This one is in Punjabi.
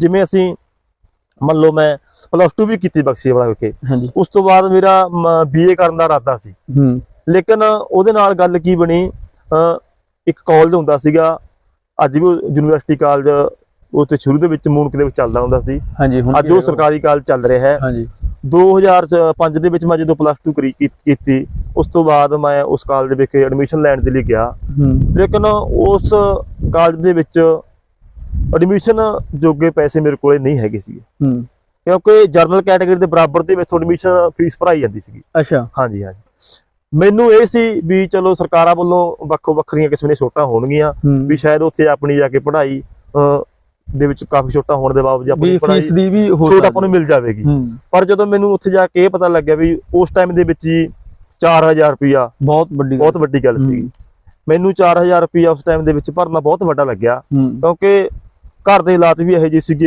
ਜਿਵੇਂ ਅਸੀਂ ਮੰਨ ਲਓ ਮੈਂ ਪਲੱਸ 2 ਵੀ ਕੀਤੀ ਬਖਸ਼ੀ ਵਾਲਾ ਵਿਖੇ ਉਸ ਤੋਂ ਬਾਅਦ ਮੇਰਾ ਬੀਏ ਕਰਨ ਦਾ ਇਰਾਦਾ ਸੀ। ਲੇਕਿਨ ਉਹਦੇ ਨਾਲ ਗੱਲ ਕੀ ਬਣੀ? ਇੱਕ ਕਾਲਜ ਹੁੰਦਾ ਸੀਗਾ ਅੱਜ ਵੀ ਯੂਨੀਵਰਸਿਟੀ ਕਾਲਜ ਉਹ ਤੇ ਸ਼ੁਰੂ ਦੇ ਵਿੱਚ ਮੂਨਕ ਦੇ ਵਿੱਚ ਚੱਲਦਾ ਹੁੰਦਾ ਸੀ। ਹਾਂਜੀ ਹੁਣ ਅੱਜ ਉਹ? ਸਰਕਾਰੀ ਕਾਲਜ ਚੱਲ ਰਿਹਾ ਹੈ। ਹਾਂਜੀ। 2005 ਦੇ ਵਿੱਚ ਮੈਂ ਜਦੋਂ ਪਲੱਸ 2 ਕਰੀ ਕੀਤੀ ਉਸ ਤੋਂ ਬਾਅਦ ਮੈਂ ਉਸ ਕਾਲਜ ਦੇ ਵਿੱਚ ਐਡਮਿਸ਼ਨ ਲੈਣ ਦੇ ਲਈ ਗਿਆ। ਲੇਕਿਨ ਉਸ ਕਾਲਜ ਦੇ ਵਿੱਚ ਐਡਮਿਸ਼ਨ ਜੋਗੇ ਪੈਸੇ ਮੇਰੇ ਕੋਲੇ ਨਹੀਂ ਹੈਗੇ ਸੀਗੇ। ਹੂੰ। ਕਿਉਂਕਿ ਜਰਨਲ ਕੈਟਾਗਰੀ ਦੇ ਬਰਾਬਰ ਦੇ ਵਿੱਚ ਐਡਮਿਸ਼ਨ ਫੀਸ ਭਰਾਈ ਜਾਂਦੀ ਸੀਗੀ। ਅੱਛਾ। ਹਾਂਜੀ ਹਾਂਜੀ। ਮੈਨੂੰ ਇਹ ਸੀ ਵੀ ਚਲੋ ਸਰਕਾਰਾਂ ਵੱਲੋਂ ਵੱਖੋ ਵੱਖਰੀਆਂ ਕਿਸਮ ਦੀਆਂ ਛੋਟਾਂ ਹੋਣਗੀਆਂ ਵੀ ਸ਼ਾਇਦ ਉੱਥੇ ਆਪਣੀ ਜਾ ਕੇ ਪੜ੍ਹਾਈ ਦੇ ਵਿੱਚ ਕਾਫੀ ਛੋਟਾਂ ਹੋਣ ਦੇ ਬਾਵਜੂਦ ਆਪਣੀ ਪੜ੍ਹਾਈ ਫੀਸ ਦੀ ਵੀ ਛੋਟ ਆਪਾਂ ਨੂੰ ਮਿਲ ਜਾਵੇਗੀ। ਪਰ ਜਦੋਂ ਮੈਨੂੰ ਉੱਥੇ ਜਾ ਕੇ ਇਹ ਪਤਾ ਲੱਗਿਆ ਵੀ ਉਸ ਟਾਈਮ ਦੇ ਵਿੱਚ ਹੀ 4000 ਰੁਪਇਆ ਬਹੁਤ ਵੱਡੀ ਬਹੁਤ ਵੱਡੀ ਗੱਲ ਸੀ। ਮੈਨੂੰ 4000 ਰੁਪਇਆ ਉਸ ਟਾਈਮ ਦੇ ਵਿੱਚ ਭਰਨਾ ਬਹੁਤ ਵੱਡਾ ਲੱਗਿਆ। ਕਿਉਂਕਿ ਘਰ ਦੇ ਹਾਲਾਤ ਵੀ ਇਹੋ ਜਿਹੇ ਸੀਗੇ।